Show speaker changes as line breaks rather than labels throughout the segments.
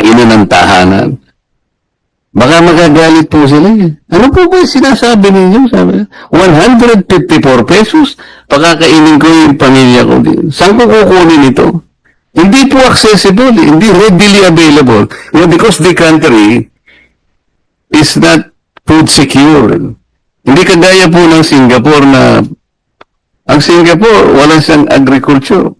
mga ina ng tahanan. Baka magagalit po sila eh. Ano po ba sinasabi ninyo? Sabi, 154 pesos, pagkakainin ko yung pamilya ko. Saan ko kukunin ito? Hindi po accessible, eh. hindi readily available. Know, because the country is not food secure. Hindi kagaya po ng Singapore na ang Singapore, wala siyang agriculture.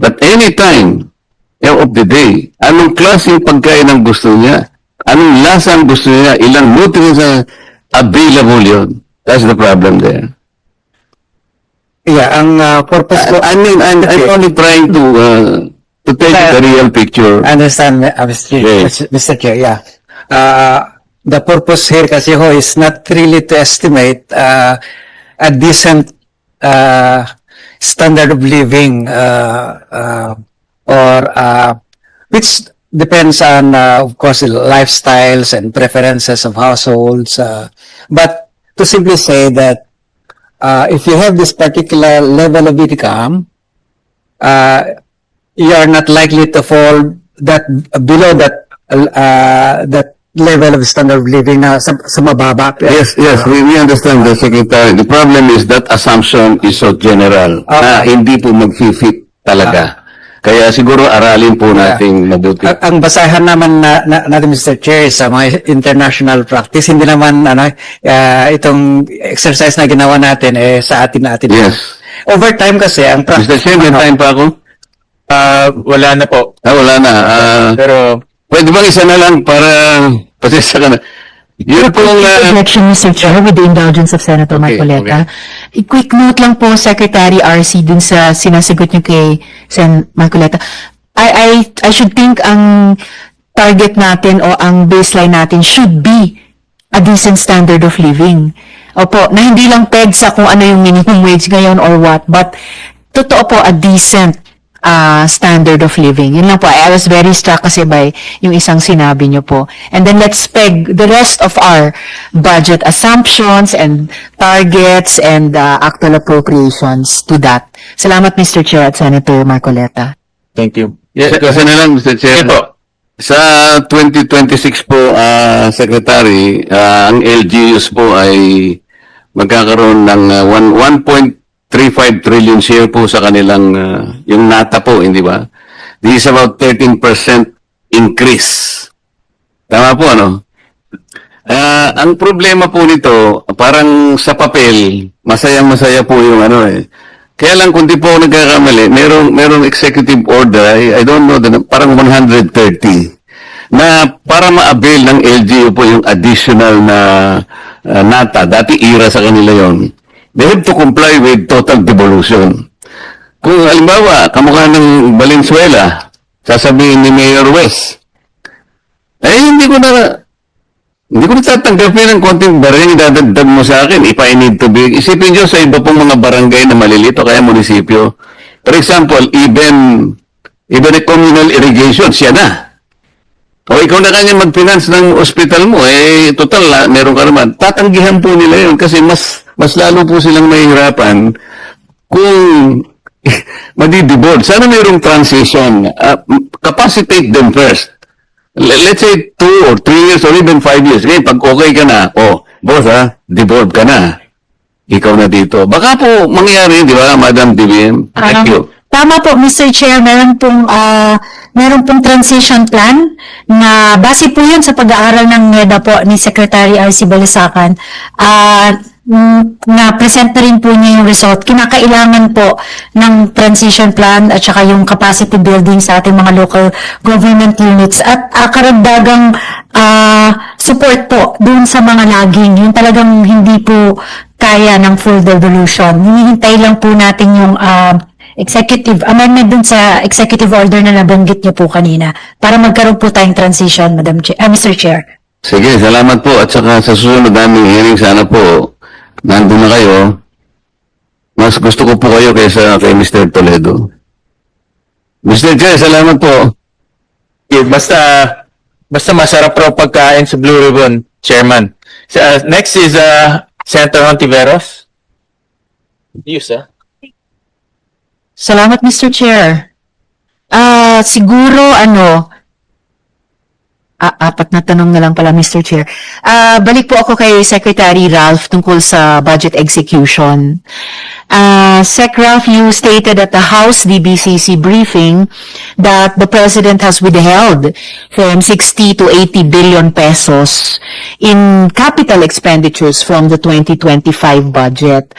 But anytime eh, of the day, anong klaseng pagkain ang gusto niya? Anong lasa ang gusto niya? Ilang nutrients ang available yun? That's the problem there.
Yeah, ang uh, purpose ko,
I mean, I'm, I'm only trying to uh, to take the real picture.
I understand, uh, Mr.
Yes.
Mr. Chair, yeah. Uh, the purpose here kasi ho is not really to estimate uh, a decent uh, standard of living uh, uh, or uh, which depends on, uh, of course, lifestyles and preferences of households. Uh, but to simply say that uh, if you have this particular level of income, uh, you are not likely to fall that below that uh, that level of standard of living na sa, sa mababa.
Yes, yes, we, we understand the secretary. The problem is that assumption is so general na hindi po mag-fit talaga. Kaya siguro aralin po nating mabuti.
Ang, ang basahan naman na, na, natin Mr. Chair sa mga international practice, hindi naman ano uh, itong exercise na ginawa natin eh sa atin natin.
Yes.
Over time kasi ang pra-
Mr. Chair, may
ano,
time pa ako?
Ah, wala na po.
Ah, wala na. Ah,
Pero
pwede bang isa na lang para pasensya ka na. Yun pong uh,
Objection, Mr. Chair, with the indulgence of Senator
Okay,
Marcoleta. A quick note lang po, Secretary RC, dun sa sinasagot niyo kay Sen. Marcoleta. I, I, I should think ang target natin o ang baseline natin should be a decent standard of living. Opo, na hindi lang peg sa kung ano yung minimum wage ngayon or what, but totoo po, a decent uh, standard of living. Yun lang po. I was very struck kasi by yung isang sinabi nyo po. And then let's peg the rest of our budget assumptions and targets and uh, actual appropriations to that. Salamat Mr. Chair at Senator Marcoleta.
Thank you.
Yeah, kasi na lang Mr. Chair.
Ito.
Sa 2026 po, uh, Secretary, uh, ang LGUs po ay magkakaroon ng uh, 1.2 3.5 trillion share po sa kanilang uh, yung nata po, hindi ba? This is about 13% increase. Tama po, ano? Uh, ang problema po nito, parang sa papel, masayang-masaya po yung ano eh. Kaya lang kung di po ako nagkakamali, merong, merong executive order, I, I don't know, the, parang 130, na para ma-avail ng LGU po yung additional na uh, nata, dati IRA sa kanila yon they have to comply with total devolution. Kung halimbawa, kamukha ng Valenzuela, sasabihin ni Mayor West, eh, hindi ko na, hindi ko natatanggapin ng konting barang idadagdag mo sa akin if I need to be. Isipin nyo sa iba pong mga barangay na malilito kaya munisipyo. For example, even, even a communal irrigation, siya na. O ikaw na kanya mag-finance ng ospital mo, eh, total, la, meron ka naman. Tatanggihan po nila yun kasi mas, mas lalo po silang mahihirapan kung madidiboard. Sana mayroong transition. Uh, capacitate them first. L- let's say two or three years or even five years. Ngayon, pag okay ka na, oh, boss ha, devolve ka na. Ikaw na dito. Baka po mangyari, di ba, Madam DBM? Thank
Um,
you.
Tama po, Mr. Chair, meron pong, ah, meron pong transition plan na base po yun sa pag-aaral ng NEDA po ni Secretary R.C. Balisacan. Ah, mm, na rin po niya yung result. Kinakailangan po ng transition plan at saka yung capacity building sa ating mga local government units at ah, karagdagang ah, support po dun sa mga laging. Yung talagang hindi po kaya ng full devolution. Hinihintay lang po natin yung ah, executive amendment dun sa executive order na nabanggit niyo po kanina para magkaroon po tayong transition, Madam Chair, ah, Mr. Chair.
Sige, salamat po. At saka sa susunod naming hearing, sana po, nandun na kayo. Mas gusto ko po kayo kaysa kay Mr. Toledo. Mr. Chair, salamat po.
Yeah, basta basta masarap raw pagkain sa Blue Ribbon, Chairman. So, uh, next is uh, Senator Hontiveros. Yes, ah.
Salamat, Mr. Chair. Ah, siguro, ano,
Ah, apat na tanong na lang pala, Mr. Chair. Ah, balik po ako kay Secretary Ralph tungkol sa budget execution. Ah, Sec Ralph, you stated at the House DBCC briefing that the President has withheld from 60 to 80 billion pesos in capital expenditures from the 2025 budget.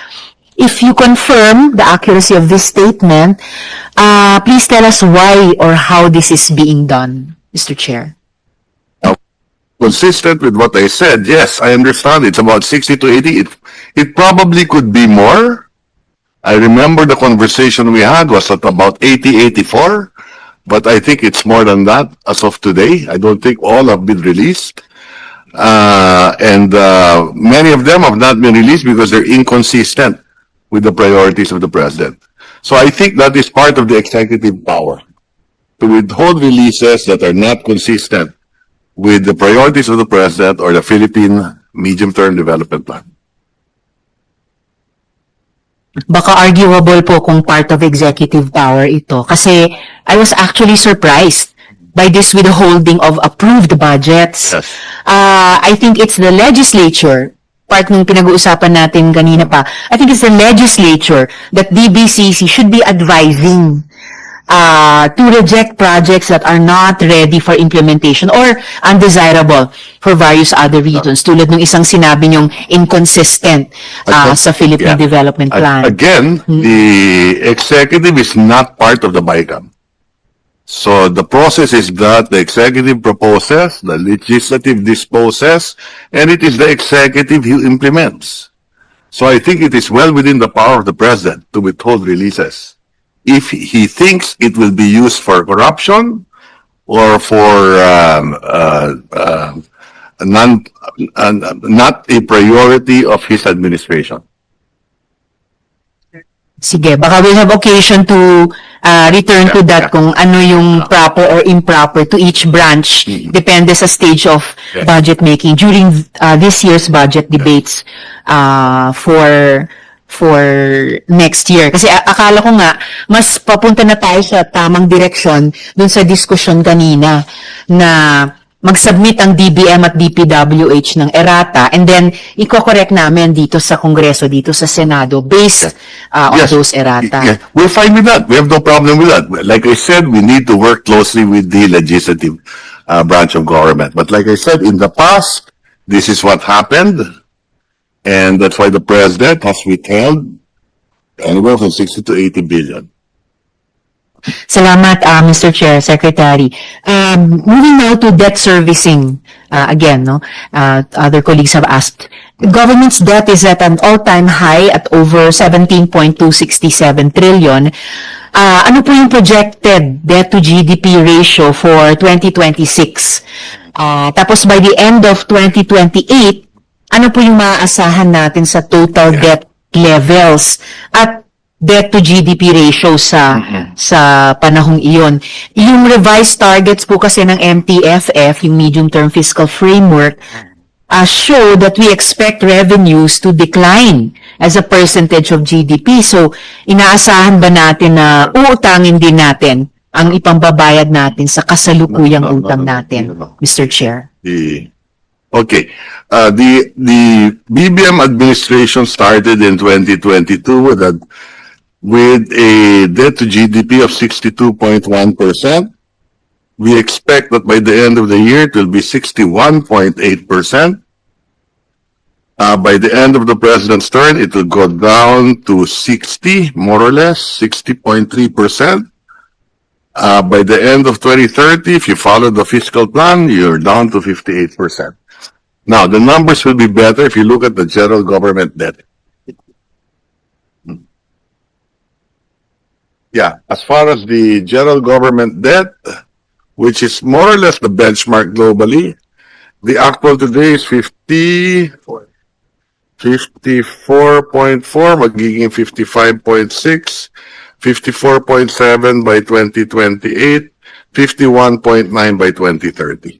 If you confirm the accuracy of this statement, uh, please tell us why or how this is being done, Mr. Chair.
Consistent with what I said, yes, I understand it's about 60 to 80. It, it probably could be more. I remember the conversation we had was at about 80, 84, but I think it's more than that as of today. I don't think all have been released. Uh, and, uh, many of them have not been released because they're inconsistent with the priorities of the president. So I think that is part of the executive power to withhold releases that are not consistent with the priorities of the president or the Philippine medium-term development plan.
Baka arguable po kung part of executive power ito. Kasi I was actually surprised by this withholding of approved budgets.
Yes.
Uh, I think it's the legislature, part ng pinag-uusapan natin kanina pa, I think it's the legislature that DBCC should be advising uh, to reject projects that are not ready for implementation or undesirable for various other reasons. Tulad ng isang sinabi niyong inconsistent uh, sa Philippine
Yeah.
Development
A-
Plan.
Again, the executive is not part of the BICAM. So the process is that the executive proposes, the legislative disposes, and it is the executive who implements. So I think it is well within the power of the president to withhold releases. If he thinks it will be used for corruption or for um, uh, uh, non, uh, not a priority of his administration.
Sige, baka we'll have occasion to uh, return to
Yeah,
that
yeah.
kung ano yung proper or improper to each branch. Depende sa stage of
Yeah.
budget making during uh, this year's budget debates uh, for for next year. Kasi akala ko nga, mas papunta na tayo sa tamang direksyon dun sa diskusyon kanina na mag-submit ang DBM at DPWH ng errata and then i-correct namin dito sa Kongreso, dito sa Senado based uh, on
Yes.
those errata.
Yeah, we're fine with that. We have no problem with that. Like I said, we need to work closely with the legislative uh, branch of government. But like I said, in the past, this is what happened. And that's why the president has withheld anywhere from 60 to 80 billion.
Salamat, uh, Mr. Chair, Secretary. Um, moving now to debt servicing. Uh, again, no, uh, other colleagues have asked. The government's debt is at an all-time high at over 17.267 trillion. Uh, ano po yung projected debt to GDP ratio for 2026? Uh, tapos by the end of 2028, ano po yung maaasahan natin sa total debt levels at debt to GDP ratio sa sa panahong iyon. Yung revised targets po kasi ng MTFF, yung medium term fiscal framework, uh, show that we expect revenues to decline as a percentage of GDP. So, inaasahan ba natin na uutangin din natin ang ipambabayad natin sa kasalukuyang utang natin. Mr. Chair?
The okay, uh, the the BBM administration started in 2022 with a with a debt to GDP of 62.1 percent. We expect that by the end of the year it will be 61.8 percent. Uh, by the end of the president's term, it will go down to 60, more or less, 60.3 percent. Uh, by the end of 2030, if you follow the fiscal plan, you're down to 58%. Now, the numbers will be better if you look at the general government debt. Yeah, as far as the general government debt, which is more or less the benchmark globally, the actual today is 50, 54.4, magiging 55.6, 54.7 by 2028, 51.9 by 2030.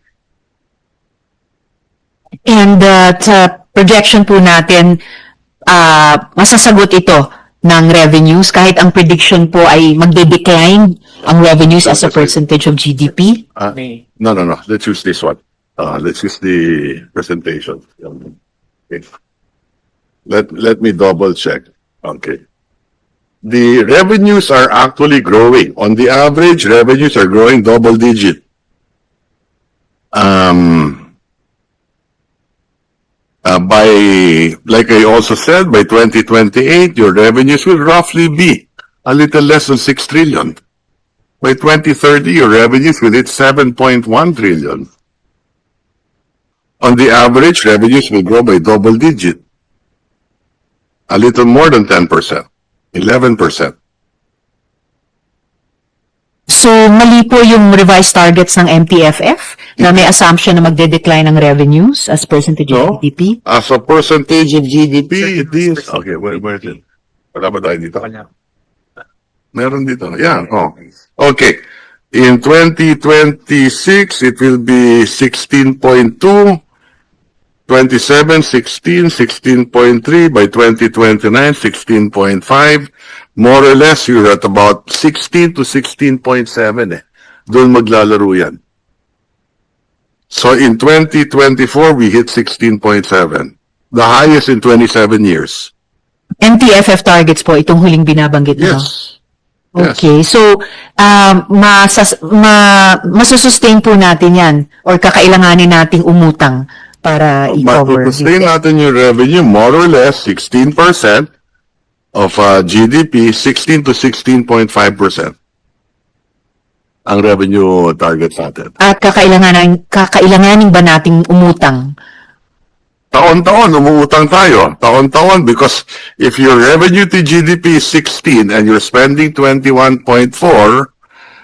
And uh, sa projection po natin, ah, masasagot ito ng revenues kahit ang prediction po ay magde-decline ang revenues as a percentage of GDP.
Uh, no, no, no, let's use this one. Uh, this is the presentation. Okay. Let, let me double check. Okay. The revenues are actually growing. On the average, revenues are growing double digit. Um, uh, by, like I also said, by 2028, your revenues will roughly be a little less than 6 trillion. By 2030, your revenues will hit 7.1 trillion. On the average, revenues will grow by double digit. A little more than 10%, 11%.
So, mali po yung revised targets ng MTFF na may assumption na magde-decline ang revenues as percentage
No.
of GDP.
As a percentage of GDP, it is... Okay, where, where is it? Wala ba tayo dito? Meron dito. Yan, oh. Okay. In 2026, it will be 16.2, 27, 16, 16.3, by 2029, 16.5. More or less, you're at about 16 to 16.7 eh. Doon maglalaro yan. So in 2024, we hit 16.7. The highest in 27 years.
MTFF targets po, itong huling binabanggit mo.
Yes. Yes.
Okay, so um, masas, ma, masusustain po natin yan or kakailanganin nating umutang para i-cover.
to sustain natin yung revenue, more or less 16% of uh, GDP, 16 to 16.5% ang revenue target natin.
At kakailanganin, kakailanganin ba nating umutang?
Taon-taon, umuutang tayo. Taon-taon, because if your revenue to GDP is 16 and you're spending 21.4,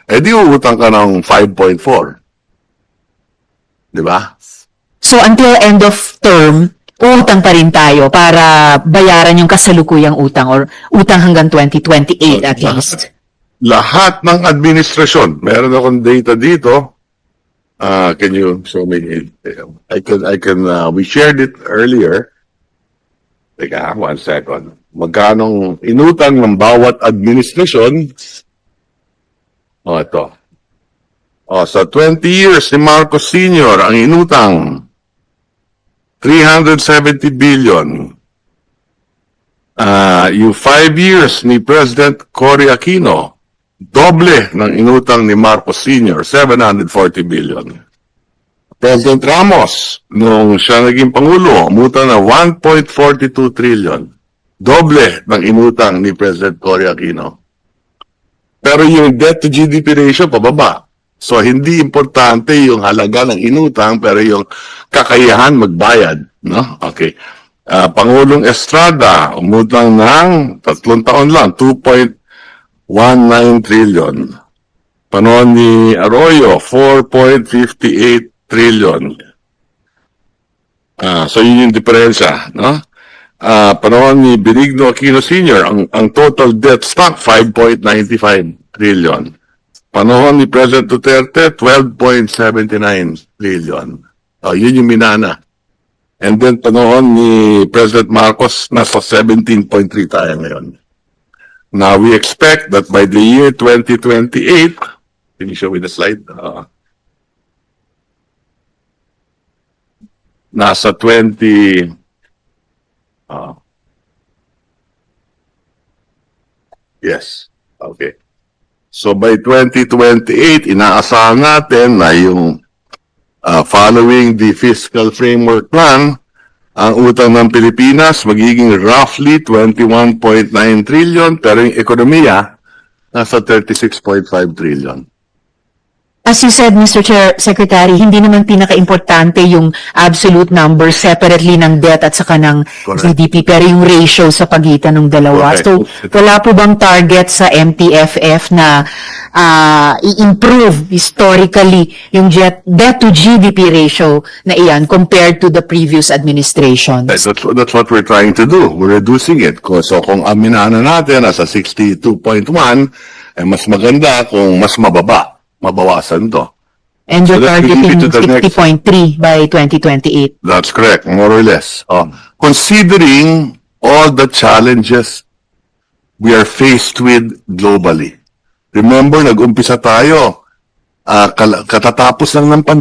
edi uutang ka ng 5.4. Di ba?
So until end of term, utang pa rin tayo para bayaran yung kasalukuyang utang or utang hanggang 2028 at least.
Lahat ng administrasyon, meron akong data dito. Uh, can you show me? I can, I can, uh, we shared it earlier. Teka, one second. Magkanong inutang ng bawat administrasyon? O, ito. O, sa 20 years ni Marcos Sr., ang inutang, 370 billion. Ah, yung 5 years ni President Cory Aquino, doble ng inutang ni Marcos Sr., 740 billion. President Ramos, nung siya naging Pangulo, umutang na 1.42 trillion. Doble ng inutang ni President Cory Aquino. Pero yung debt to GDP ratio, pababa. So, hindi importante yung halaga ng inutang, pero yung kakayahan magbayad. No? Okay. Ah, Pangulong Estrada, umutang ng tatlong taon lang, 2.19 trillion. Panahon ni Arroyo, 4.58 trillion. Ah, so yun yung diferensya, no? Ah, panahon ni Benigno Aquino Sr., ang, ang total debt stock, 5.95 trillion. Panahon ni President Duterte, 12.79 trillion. Oh, yun yung minana. And then panahon ni President Marcos, nasa 17.3 tayo ngayon. Now, we expect that by the year 2028, can you show me the slide? Uh, nasa 20, uh, yes, okay. So by 2028, inaasahan natin na yung uh, following the fiscal framework plan, ang utang ng Pilipinas magiging roughly 21.9 trillion pero yung ekonomiya nasa 36.5 trillion.
As you said, Mr. Chair, Secretary, hindi naman pinaka-importante yung absolute number separately ng debt at saka ng
Correct.
GDP, pero yung ratio sa pagitan ng dalawa.
Correct.
So, wala po bang target sa MTFF na ah, i-improve historically yung jet, debt to GDP ratio na iyan compared to the previous administrations?
That's, that's what we're trying to do. We're reducing it. So kung aminahan na natin nasa 62.1, eh mas maganda kung mas mababa. Mabawasan to.
And you're
So
targeting
it to the next-
60.3 by 2028.
That's correct, more or less. Oh, considering all the challenges we are faced with globally. Remember, nag-umpisa tayo, ah, kal- katatapos lang ng pandemya.